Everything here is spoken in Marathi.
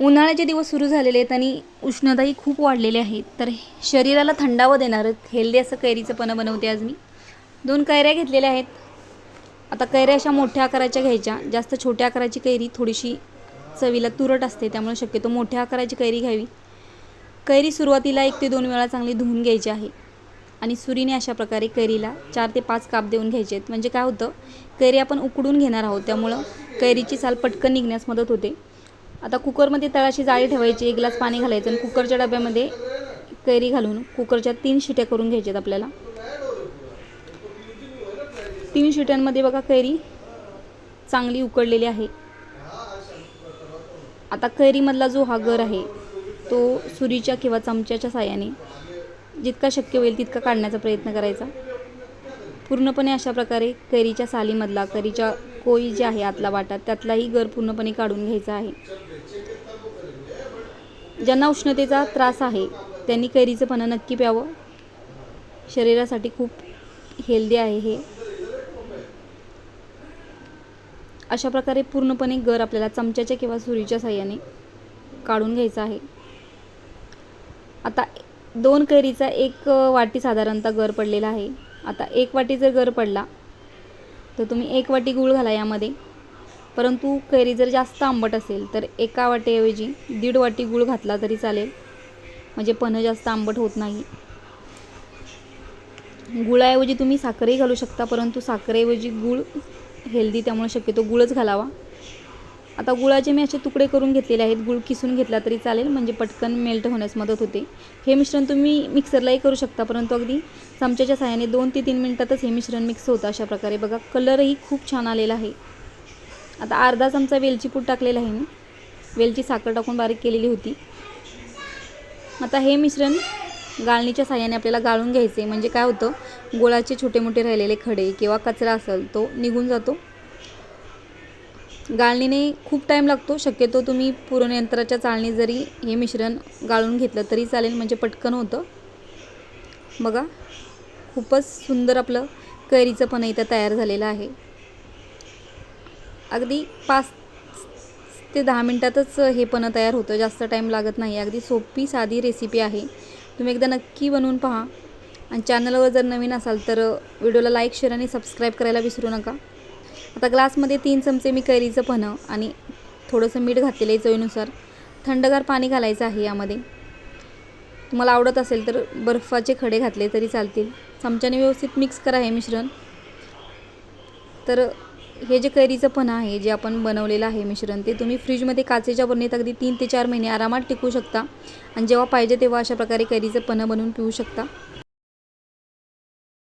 उन्हाळ्याचे दिवस सुरू झालेले आहेत आणि उष्णताही खूप वाढलेली आहे. तर शरीराला थंडावं देणारं हेल्दी असं कैरीचं पणं बनवते आज मी. दोन कैऱ्या घेतलेल्या आहेत. आता कैऱ्या अशा मोठ्या आकाराच्या घ्यायच्या. जास्त छोट्या आकाराची कैरी थोडीशी चवीला तुरट असते त्यामुळे शक्यतो मोठ्या आकाराची कैरी घ्यावी. कैरी सुरुवातीला एक ते दोन वेळा चांगली धुवून घ्यायची आहे. आणि सुरीने अशा प्रकारे कैरीला चार ते पाच काप देऊन घ्यायचे आहेत. म्हणजे काय होतं कैरी आपण उकडून घेणार आहोत. त्यामुळं कैरीची साल पटकन निघण्यास मदत होते. आता कुकरमध्ये तळाशी जाळी ठेवायची एक ग्लास पाणी घालायचं आणि कुकरच्या डब्यामध्ये कैरी घालून कुकरच्या तीन शिट्या करून घ्यायच्यात आपल्याला. तीन शिट्यांमध्ये बघा कैरी चांगली उकडलेली आहे. आता कैरीमधला जो हा गर आहे तो सुरीच्या किंवा चमच्याच्या साह्याने जितका शक्य होईल तितका काढण्याचा प्रयत्न करायचा. पूर्णपणे अशा प्रकारे कैरीच्या सालीमधला कैरीच्या कोळी जे आहे आतला वाटा त्यातलाही गर पूर्णपणे काढून घ्यायचा आहे. ज्यांना उष्णतेचा त्रास आहे त्यांनी कैरीचं पन्हं नक्की प्यावं. शरीरासाठी खूप हेल्दी आहे हे. अशा प्रकारे पूर्णपणे गर आपल्याला चमच्याच्या किंवा सुरीच्या साह्याने काढून घ्यायचा आहे. आता दोन कैरीचा एक वाटी साधारणतः गर पडलेला आहे. आता एक वाटी जर गर पडला तर तुम्ही एक वाटी गूळ घाला यामध्ये. परंतु कैरी जर जास्त आंबट असेल तर एका वाटीऐवजी दीड वाटी गूळ घातला तरी चालेल. म्हणजे पन्हं जास्त आंबट होत नाही. गुळाऐवजी तुम्ही साखरही घालू शकता परंतु साखरेऐवजी गूळ हेल्दी त्यामुळे शक्यतो गुळच घालावा. आता गुळाचे मी असे तुकडे करून घेतलेले आहेत. गुळ किसून घेतला तरी चालेल म्हणजे पटकन मेल्ट होण्यास मदत होते. हे मिश्रण तुम्ही मिक्सरलाही करू शकता परंतु अगदी चमच्याच्या साहाय्याने दोन ते तीन मिनटातच हे मिश्रण मिक्स होतं अशा प्रकारे. बघा कलरही खूप छान आलेला आहे. आता अर्धा चमचा वेलची पूड टाकलेला आहे मी. वेलची साखर टाकून बारीक केलेली होती. आता हे मिश्रण गाळणीच्या साह्याने आपल्याला गाळून घ्यायचे. म्हणजे काय होतं गोळाचे छोटे मोठे राहिलेले खडे किंवा कचरा असेल तो निघून जातो. गाळणीने खूप टाईम लागतो. शक्यतो तुम्ही पुरणयंत्राच्या चाळणी जरी हे मिश्रण गाळून घेतलं तरी चालेल म्हणजे पटकन होतं. बघा खूपच सुंदर आपलं कैरीचं पण इथं तयार झालेलं आहे. अगदी पाच ते दहा मिनटातच हे पण तयार होतं. जास्त टाईम लागत नाही. अगदी सोपी साधी रेसिपी आहे. तुम्ही एकदा नक्की बनवून पहा. आणि चॅनलवर जर नवीन असाल तर व्हिडिओला लाईक शेअर आणि सबस्क्राईब करायला विसरू नका. आता ग्लासमध्ये तीन चमचे मी कैरीचं पन्हं आणि थोडंसं मीठ घातलेलं आहे चवीनुसार. थंडगार पाणी घालायचं आहे यामध्ये. तुम्हाला आवडत असेल तर बर्फाचे खडे घातले तरी चालतील. चमच्याने व्यवस्थित मिक्स करा हे मिश्रण. तर हे जे कैरीचं पन्हं आहे जे आपण बनवलेलं आहे मिश्रण ते तुम्ही फ्रीजमध्ये काचेच्या बरणीत अगदी तीन ते चार महिने आरामात टिकू शकता. आणि जेव्हा पाहिजे तेव्हा अशा प्रकारे कैरीचं पन्हं बनवून पिऊ शकता.